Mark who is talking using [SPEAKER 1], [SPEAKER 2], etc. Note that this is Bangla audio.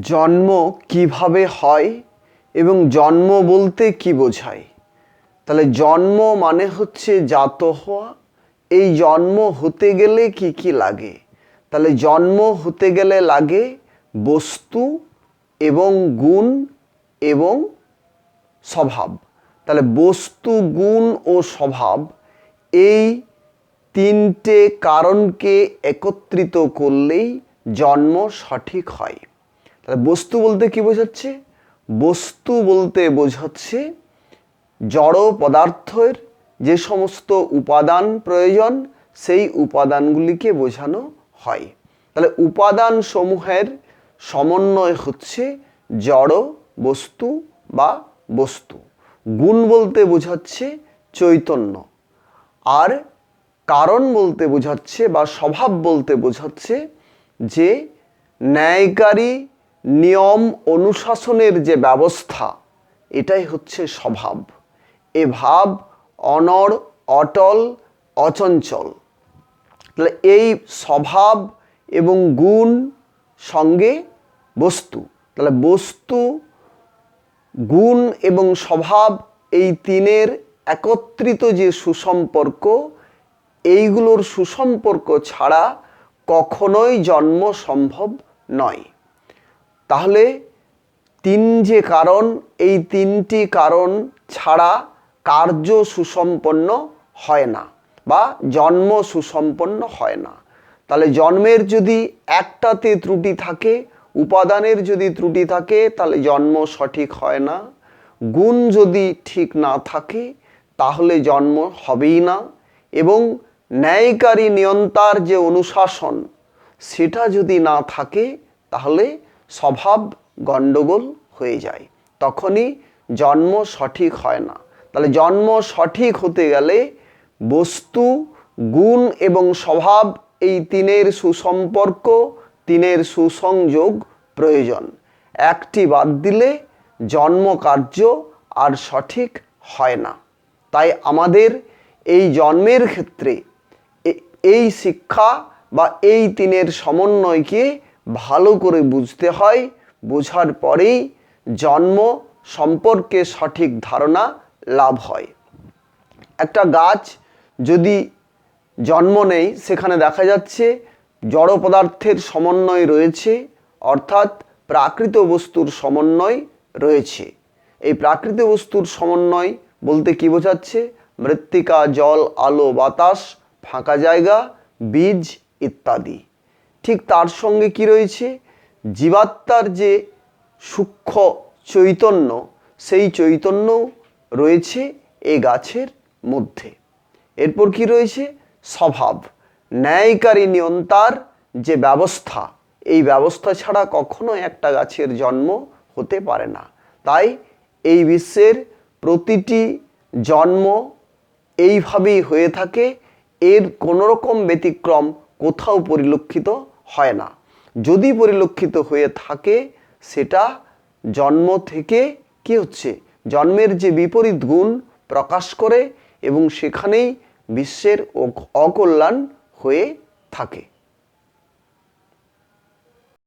[SPEAKER 1] জন্ম কীভাবে হয় এবং জন্ম বলতে কি বোঝায়? তাহলে জন্ম মানে হচ্ছে জাত হওয়া। এই জন্ম হতে গেলে কি কি লাগে? তাহলে জন্ম হতে গেলে লাগে বস্তু এবং গুণ এবং স্বভাব। তাহলে বস্তু, গুণ ও স্বভাব এই তিনটে কারণকে একত্রিত করলেই জন্ম সঠিক হয়। তাহলে বস্তু বলতে কি বোঝাচ্ছে? বস্তু বলতে বোঝাচ্ছে জড় পদার্থের যে সমস্ত উপাদান প্রয়োজন, সেই উপাদানগুলিকে বোঝানো হয়। তাহলে উপাদান সমূহের সমন্বয় হচ্ছে জড়, বস্তু বা বস্তু। গুণ বলতে বোঝাচ্ছে চৈতন্য। আর কারণ বলতে বোঝাচ্ছে বা স্বভাব বলতে বোঝাচ্ছে যে ন্যায়কারী নিয়ম অনুশাসনের যে ব্যবস্থা, এটাই হচ্ছে স্বভাব। এ ভাব অনড় অটল, অচঞ্চল। তাহলে এই স্বভাব এবং গুণ সঙ্গে বস্তু। তাহলে বস্তু, গুণ এবং স্বভাব এই তিনের একত্রিত যে সুসম্পর্ক, এইগুলোর সুসম্পর্ক ছাড়া কখনোই জন্ম সম্ভব নয়। তাহলে তিন যে কারণ, এই তিনটি কারণ ছাড়া কার্য সুসম্পন্ন হয় না বা জন্ম সুসম্পন্ন হয় না। তাহলে জন্মের যদি একটাতে ত্রুটি থাকে, উপাদানের যদি ত্রুটি থাকে, তাহলে জন্ম সঠিক হয় না। গুণ যদি ঠিক না থাকে, তাহলে জন্ম হবেই না। এবং ন্যায়কারী নিয়ন্তার যে অনুশাসন, সেটা যদি না থাকে, তাহলে স্বভাব গণ্ডগোল হয়ে যায়। তখনই জন্ম সঠিক হয় না। তাহলে জন্ম সঠিক হতে গেলে বস্তু, গুণ এবং স্বভাব এই তিনের সুসম্পর্ক, তিনের সুসংযোগ প্রয়োজন। একটি বাদ দিলে জন্ম কার্য আর সঠিক হয় না। তাই আমাদের এই জন্মের ক্ষেত্রে এই শিক্ষা বা এই তিনের সমন্বয়কে ভালো করে বুঝতে হয়, বোঝার পরেই জন্ম সম্পর্কে সঠিক ধারণা লাভ হয়। একটা গাছ যদি জন্ম নেই সেখানে দেখা যাচ্ছে জড় পদার্থের সমন্বয় রয়েছে, অর্থাৎ প্রাকৃত বস্তুর সমন্বয় রয়েছে। এই প্রাকৃত বস্তুর সমন্বয় বলতে কি বোঝাচ্ছে? মৃত্তিকা, জল, আলো, বাতাস, ফাঁকা জায়গা, বীজ ইত্যাদি। ঠিক তার সঙ্গে কি রয়েছে? জীবাত্মার যে সূক্ষ্ম চৈতন্য, সেই চৈতন্য রয়েছে এই গাছের মধ্যে। এরপর কি রয়েছে? স্বভাব। ন্যায়কারী নিয়ন্তার যে ব্যবস্থা, এই ব্যবস্থা ছাড়া কখনো একটা গাছের জন্ম হতে পারে না। তাই এই বিশ্বের প্রতিটি জন্ম এইভাবেই হয়ে থাকে। এর কোনো রকম ব্যতিক্রম কোথাও পরিলক্ষিত হয় না। যদি পরিলক্ষিত হয়ে থাকে, সেটা জন্ম থেকে কি হচ্ছে? জন্মের যে বিপরীত গুণ প্রকাশ করে এবং সেখানেই বিশ্বের অক- অকল্যাণ হয়ে থাকে।